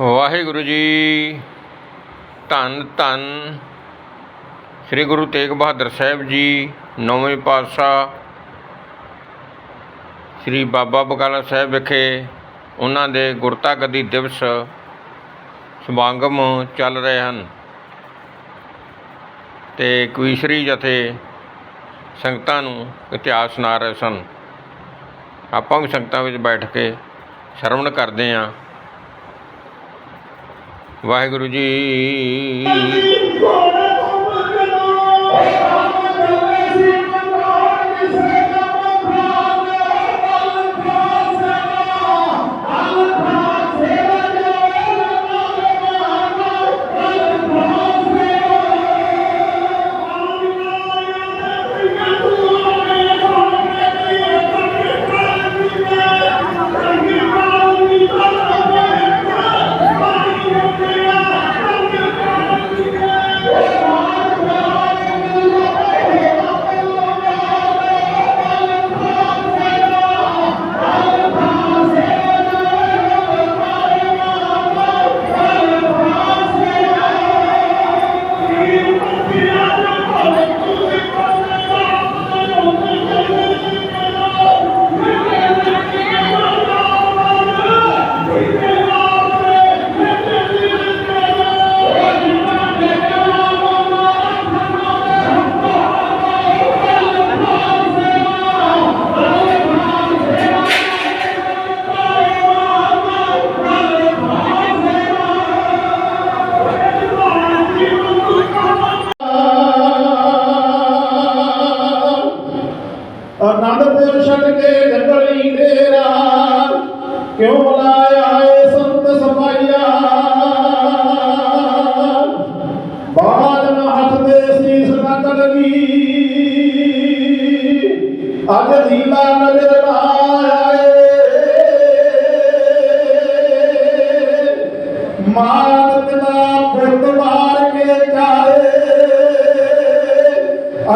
ਵਾਹਿਗੁਰੂ ਜੀ। ਧੰਨ ਧੰਨ। ਸ੍ਰੀ ਗੁਰੂ ਤੇਗ ਬਹਾਦਰ ਸਾਹਿਬ ਜੀ, ਨੌਵੇਂ ਪਾਤਸ਼ਾਹ। ਸ੍ਰੀ ਬਾਬਾ ਬਕਾਲਾ ਸਾਹਿਬ ਵਿਖੇ ਉਹਨਾਂ ਦੇ ਗੁਰਤਾ ਗਦੀ ਦਿਵਸ ਸਮਾਗਮ ਚੱਲ ਰਹੇ ਹਨ। ਤੇ ਕਵੀਸ਼ਰੀ ਜਥੇ ਸੰਗਤਾਂ ਨੂੰ ਇਤਿਹਾਸ ਸੁਣਾ ਰਹੇ ਸਨ। ਆਪਾਂ ਵੀ ਸੰਗਤਾਂ ਵਿੱਚ ਬੈਠ ਕੇ ਸ਼ਰਵਣ ਕਰਦੇ ਹਾਂ। ਵਾਹਿਗੁਰੂ ਜੀ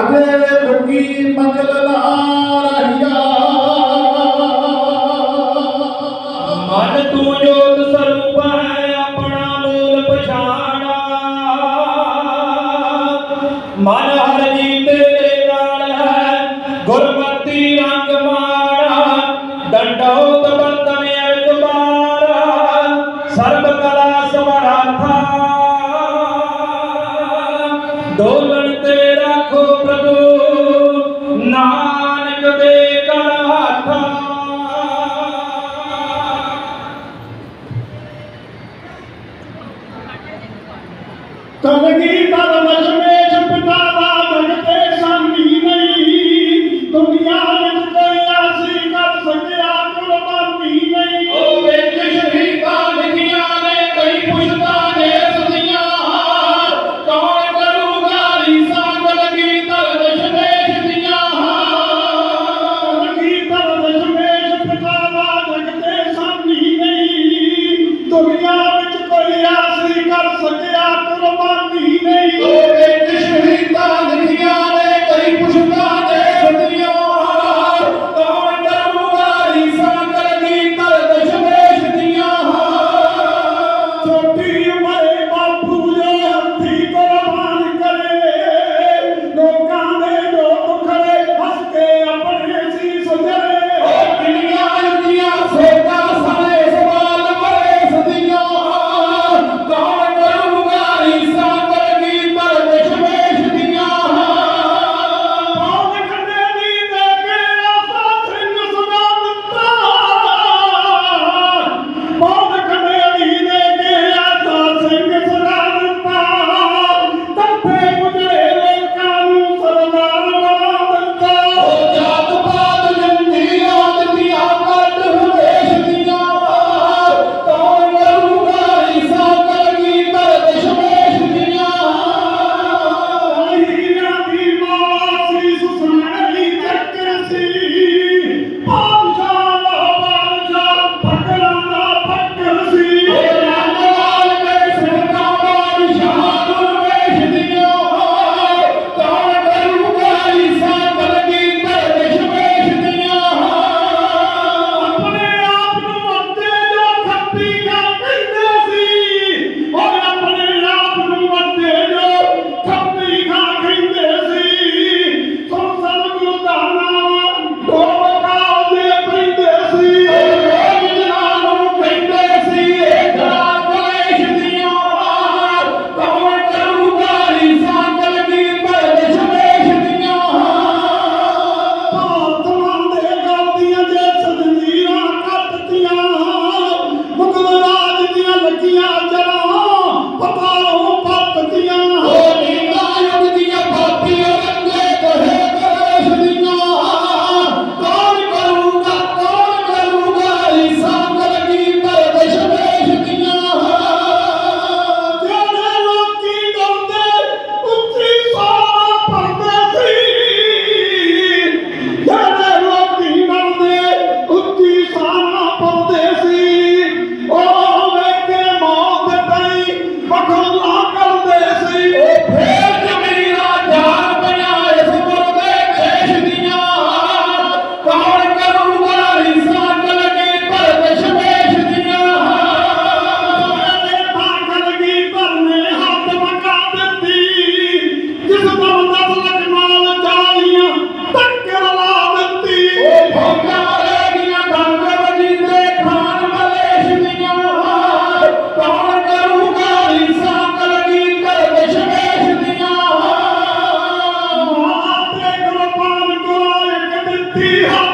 ਅਜੇ ਮੁਕੀ ਮੰਗਲ ਨਾ ਰਹੀਆ। ਮਨ ਤੂੰ ਜੋਤ ਸਰੂਪ ਹੈ, ਆਪਣਾ ਮੂਲ ਪਛਾਣਾ। ਮਨ ਹਰ ਜੀ ਤੇਰੇ ਨਾਲ ਹੈ, ਗੁਰਮਤੀ ਰੰਗ ਮਾਣਾ। ਡੰਡੋ తనకి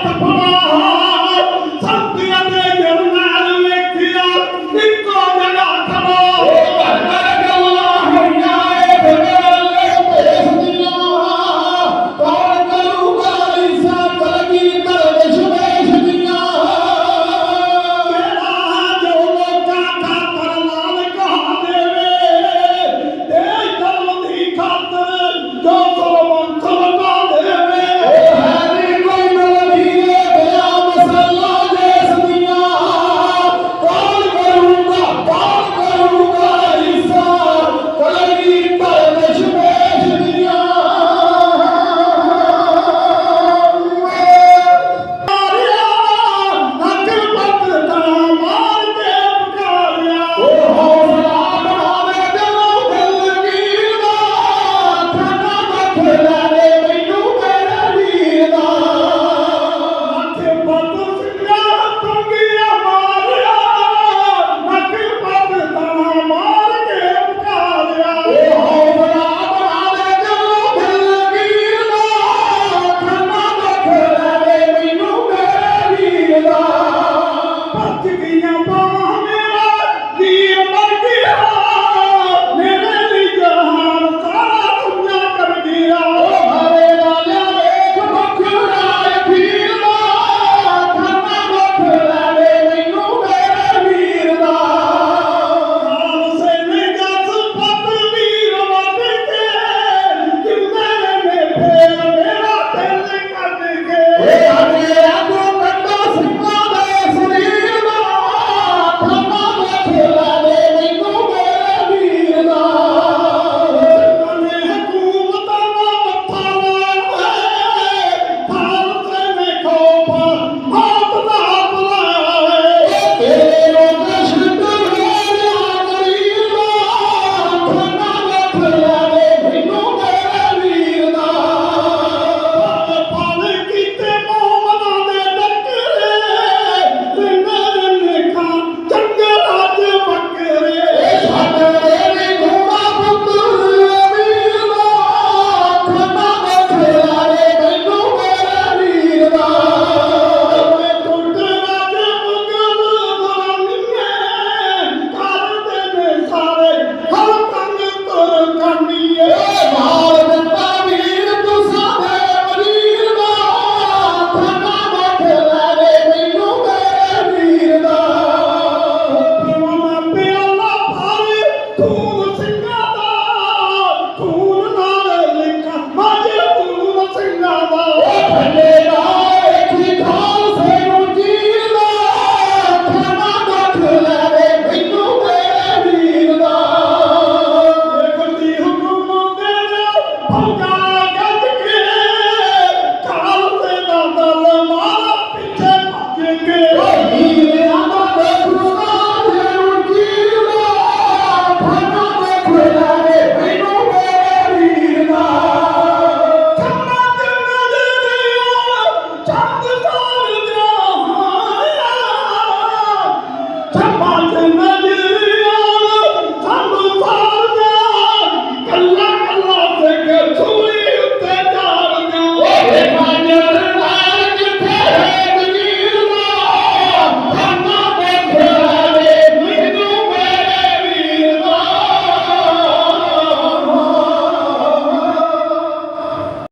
the Amen.